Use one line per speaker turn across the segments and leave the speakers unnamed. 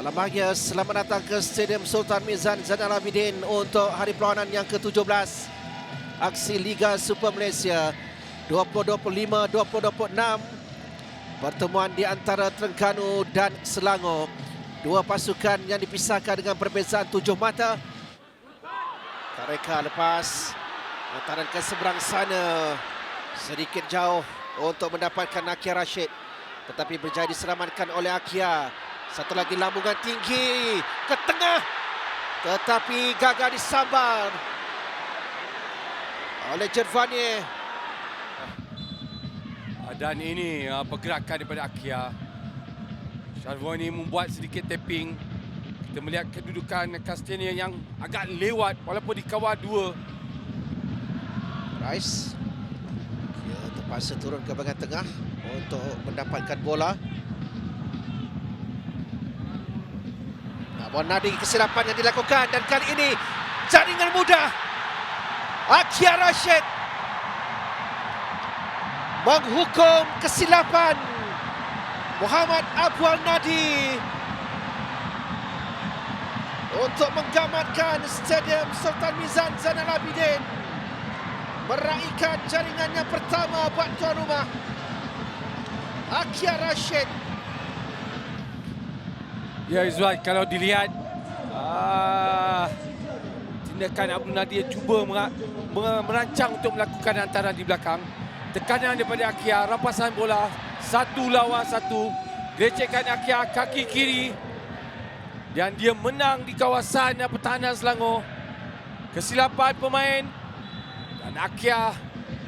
Salam bahagia, selamat datang ke Stadium Sultan Mizan Zainal Abidin untuk hari perlawanan yang ke-17 aksi Liga Super Malaysia 2025-2026 pertemuan di antara Terengganu dan Selangor. Dua pasukan yang dipisahkan dengan perbezaan tujuh mata. Kareka lepas hantaran ke seberang sana. Sedikit jauh untuk mendapatkan Akia Rashid. Tetapi berjaya diselamatkan oleh Akia satu lagi lambungan tinggi ke tengah tetapi gagal disambar oleh Jervanie.
Dan ini uh, pergerakan daripada Akia. Sharvoni membuat sedikit tapping. Kita melihat kedudukan Castania yang agak lewat walaupun dikawal dua.
Rice dia terpaksa turun ke bahagian tengah untuk mendapatkan bola. Namun Nadi kesilapan yang dilakukan dan kali ini jaringan mudah. Akia Rashid menghukum kesilapan Muhammad Abwal Nadi untuk menggamatkan Stadium Sultan Mizan Zainal Abidin. Meraihkan jaringan yang pertama buat tuan rumah. Akia Rashid
Ya Izzuan kalau dilihat uh, tindakan Abdul Nadir cuba mera- mer- merancang untuk melakukan hantaran di belakang. Tekanan daripada Akia, rampasan bola satu lawan satu. Gelecekkan Akia kaki kiri dan dia menang di kawasan pertahanan Selangor. Kesilapan pemain dan Akia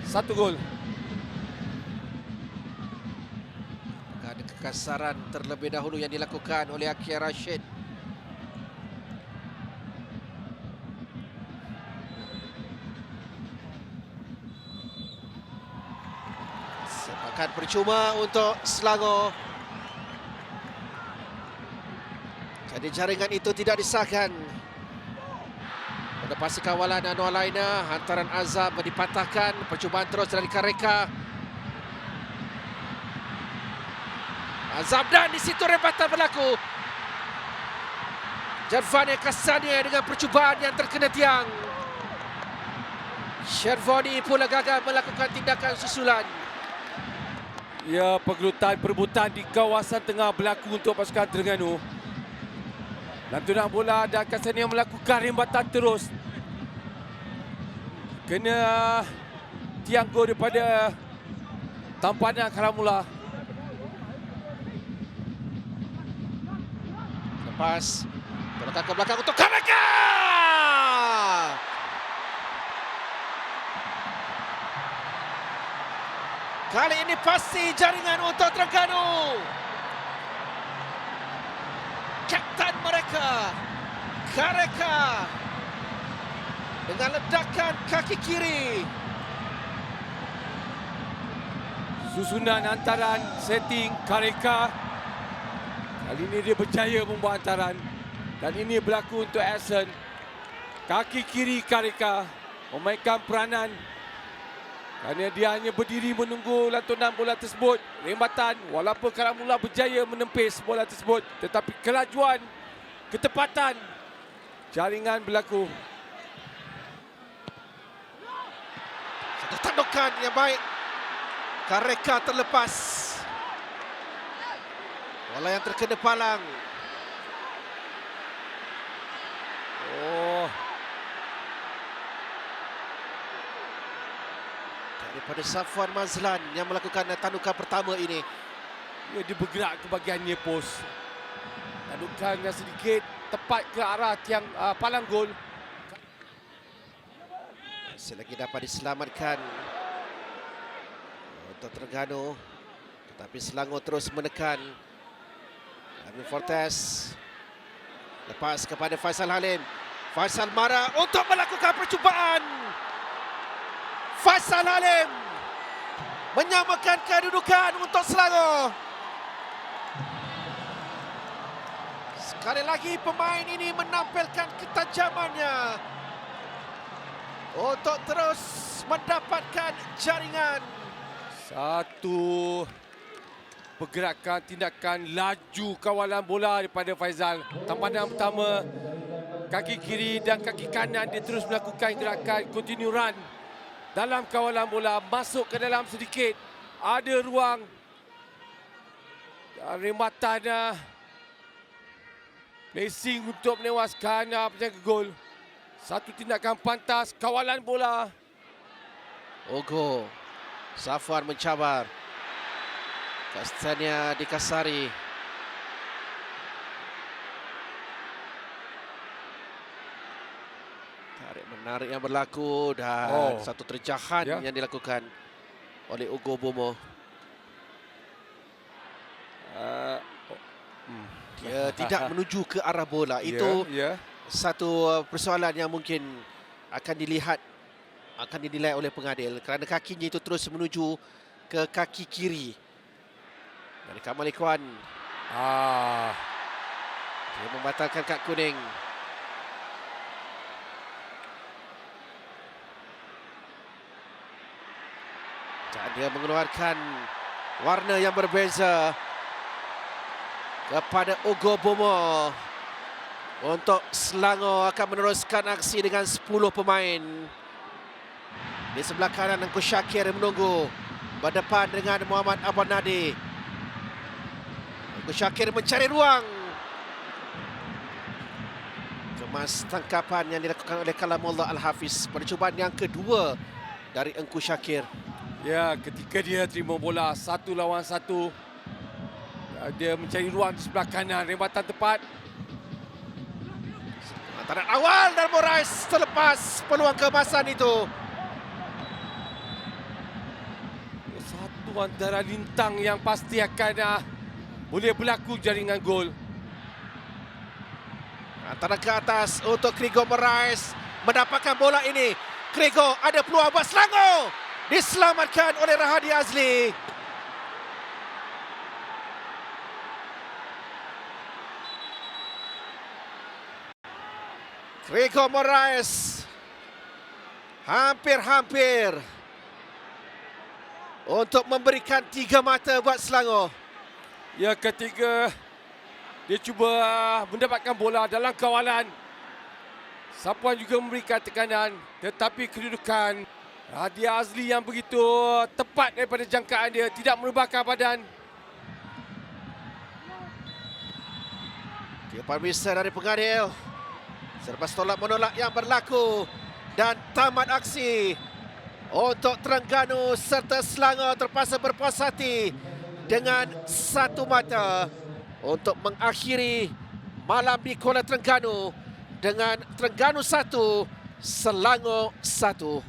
satu gol.
Ada kekasaran terlebih dahulu yang dilakukan oleh Akia Rashid. Sepakan percuma untuk Selangor. Jadi jaringan itu tidak disahkan. Menepasi kawalan Anwar Laina, hantaran Azam dipatahkan, percubaan terus dari Kareka. Azam dan di situ rebatan berlaku. Jarvani Kasania dengan percubaan yang terkena tiang. Shervoni pula gagal melakukan tindakan susulan.
Ya, pergelutan perebutan di kawasan tengah berlaku untuk pasukan Terengganu. Lantunan bola dan Kasania melakukan rembatan terus. Kena tiang gol daripada tampanan Karamula.
Lepas Tolakkan ke belakang untuk Karaka. Kali ini pasti jaringan untuk Terengganu. Kapten mereka, Kareka. Dengan ledakan kaki kiri.
Susunan hantaran setting Kareka. Kali ini dia berjaya membuat hantaran. Dan ini berlaku untuk Action. Kaki kiri Kareka memainkan peranan. Kerana dia hanya berdiri menunggu lantunan bola tersebut. Rembatan walaupun Karamula berjaya menempis bola tersebut. Tetapi kelajuan, ketepatan, jaringan berlaku.
Satu tandukan yang baik. Kareka terlepas. Bola yang terkena palang. Oh. Daripada Safwan Mazlan yang melakukan tandukan pertama ini.
Ya, dia bergerak ke bahagian near post. Tadukan yang sedikit tepat ke arah tiang uh, palang gol.
Masih lagi dapat diselamatkan untuk Terengganu. Tetapi Selangor terus menekan. Amin Fortes. Lepas kepada Faisal Halim. Faisal marah untuk melakukan percubaan. Faisal Halim menyamakan kedudukan untuk Selangor. Sekali lagi pemain ini menampilkan ketajamannya untuk terus mendapatkan jaringan.
Satu pergerakan tindakan laju kawalan bola daripada Faizal. Tampanan pertama kaki kiri dan kaki kanan dia terus melakukan gerakan continue run dalam kawalan bola masuk ke dalam sedikit ada ruang dan rematan uh, placing untuk menewaskan uh, penjaga gol. Satu tindakan pantas kawalan bola.
Ogo. Safwan mencabar. Kastania dikasari. Tarik menarik yang berlaku dan
Oh.
satu terjahan
Ya.
yang dilakukan oleh Ugo Bomo.
Uh,
Dia tidak menuju ke arah bola. Itu
ya, ya.
satu uh, persoalan yang mungkin akan dilihat akan dinilai oleh pengadil kerana kakinya itu terus menuju ke kaki kiri. Dan Kamal Ikhwan
Ah,
dia membatalkan kad kuning. Dan dia mengeluarkan warna yang berbeza kepada Ugo Bomo. Untuk Selangor akan meneruskan aksi dengan 10 pemain. Di sebelah kanan Engku Syakir menunggu. Berdepan dengan Muhammad Abang Nadi. Syakir mencari ruang. Kemas tangkapan yang dilakukan oleh Kalamullah Al-Hafiz. Percubaan yang kedua dari Engku Syakir.
ya ketika dia terima bola satu lawan satu ya, dia mencari ruang di sebelah kanan rebatan tepat
Antara awal dan Moraes terlepas peluang kemasan itu.
satu antara lintang yang pasti akan uh, boleh berlaku jaringan gol
Antara ke atas untuk Krigo Moraes mendapatkan bola ini. Krigo ada peluang buat Selangor. Diselamatkan oleh Rahadi Azli. Krigo Moraes hampir-hampir untuk memberikan tiga mata buat Selangor.
Ya ketika dia cuba mendapatkan bola dalam kawalan Sapuan juga memberikan tekanan tetapi kedudukan Radia Azli yang begitu tepat daripada jangkaan dia tidak merubahkan badan
Tiupan bisa dari pengadil. Selepas tolak menolak yang berlaku dan tamat aksi untuk Terengganu serta Selangor terpaksa berpuas hati dengan satu mata untuk mengakhiri malam di Kuala Terengganu dengan Terengganu satu, Selangor satu.